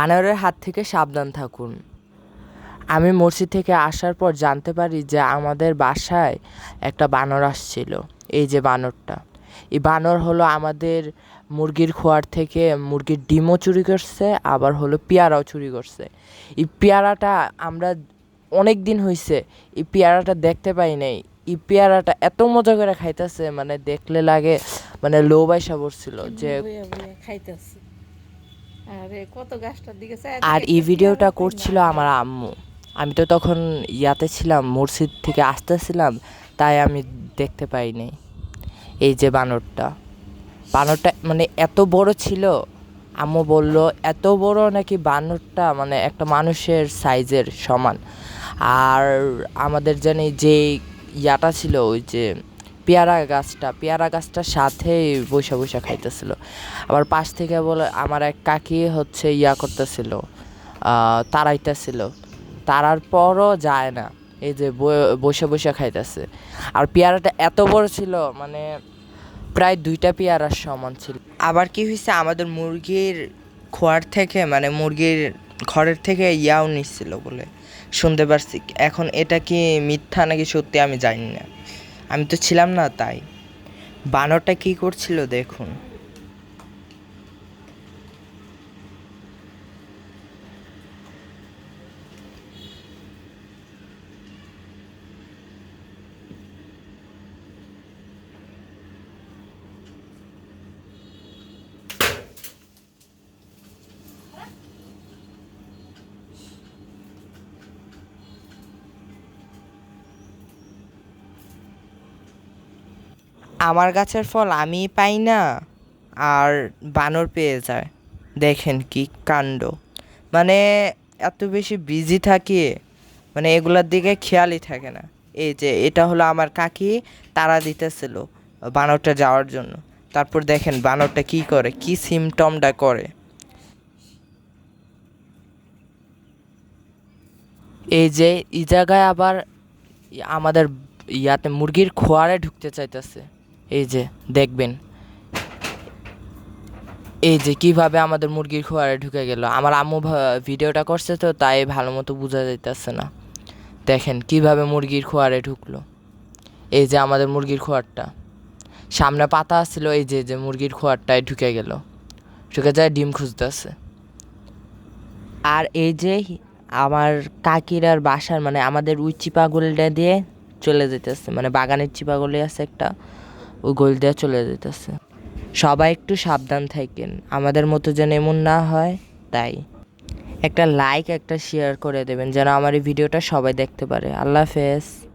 বানরের হাত থেকে সাবধান থাকুন। আমি মসজিদ থেকে আসার পর জানতে পারি যে আমাদের বাসায় একটা বানর আসছিল। এই যে বানরটা। এই বানর হলো আমাদের মুরগির খোয়ার থেকে মুরগির ডিমও চুরি করছে, আবার হলো পেয়ারাও চুরি করছে। এই পেয়ারাটা আমরা অনেক দিন হয়েছে এই পেয়ারাটা দেখতে পাই নাই। এই পেয়ারাটা এত মজা করে খাইতেছে মানে দেখলে লাগে মানে লো বাইসা পড়ছিল যে খাইতেছে। আরে এই ভিডিওটা করছিল আমার আম্মু। আমি তো তখন ইয়াতে ছিলাম মসজিদ থেকে আসতেছিলাম তাই আমি দেখতে পাইনি এই যে বানরটা। বানরটা মানে এত বড় ছিল আম্মু বলল এত বড় নাকি বানরটা? মানে একটা মানুষের সাইজের সমান। আর আমাদের জানি যে ইয়াটা ছিল ওই যে পেয়ারা গাছটা, পেয়ারা গাছটার সাথে বৈশা বৈশা খাইতেছিল। আবার পাশ থেকে বলে, আমার এক কাকি হচ্ছে ইয়া করতেছিল তাড়াইতেছিল তারার পরও যায় না, এই যে বসে বসে খাইতেছে। আর পেয়ারাটা এত বড় ছিল মানে প্রায় দুইটা পেয়ারার সমান ছিল। আবার কি হয়েছে আমাদের মুরগির খোয়ার থেকে মানে মুরগির ঘরের থেকে ইয়াও নিচ্ছিল বলে। শুনতে পারছি, এখন এটা কি মিথ্যা নাকি সত্যি আমি জানি না। আমি তো ছিলাম না তাই। বানরটা কী করছিল দেখুন। আমার গাছের ফল আমি পাই না। আর বানর পেয়ে যায়। দেখেন কি কাণ্ড। মানে এত বেশি বিজি থাকি মানে এগুলোর দিকে খেয়ালই থাকে না। এই যে, এটা হলো আমার কাকি, তারা দিতেছিল বানরটা যাওয়ার জন্য। তারপর দেখেন বানরটা কি করে, কি সিমটমটা করে। এই যে, এই জায়গায় আবার আমাদের ইয়াতে মুরগির খোয়ারে ঢুকতে চাইতেছে। এই যে, দেখবেন। এই যে কীভাবে আমাদের মুরগির খোয়ারে ঢুকে গেল। আমার আম্মু ভিডিওটা করছে তো, তাই ভালো মতো বোঝা যাইতেছে না। দেখেন কীভাবে মুরগির খোয়ারে ঢুকলো। এই যে আমাদের মুরগির খোয়ারটা। সামনে পাতা আসছিল এই যে যে মুরগির খোয়ারটায় ঢুকে গেল। ঢুকে যায়, ডিম খুঁজতেছে। আর এই যে আমার কাকিরার বাসার মানে আমাদের ওই চিপাগুলটা দিয়ে চলে যেতেছে মানে বাগানের চিপাগুলি আছে একটা। ওই গোল দেওয়া চলে যেতেছে। সবাই একটু সাবধান থাকেন, আমাদের মতো যেন এমন না হয়, তাই। একটা লাইক একটা শেয়ার করে দেবেন, যেন আমার এই ভিডিওটা সবাই দেখতে পারে। আল্লাহ হাফেজ।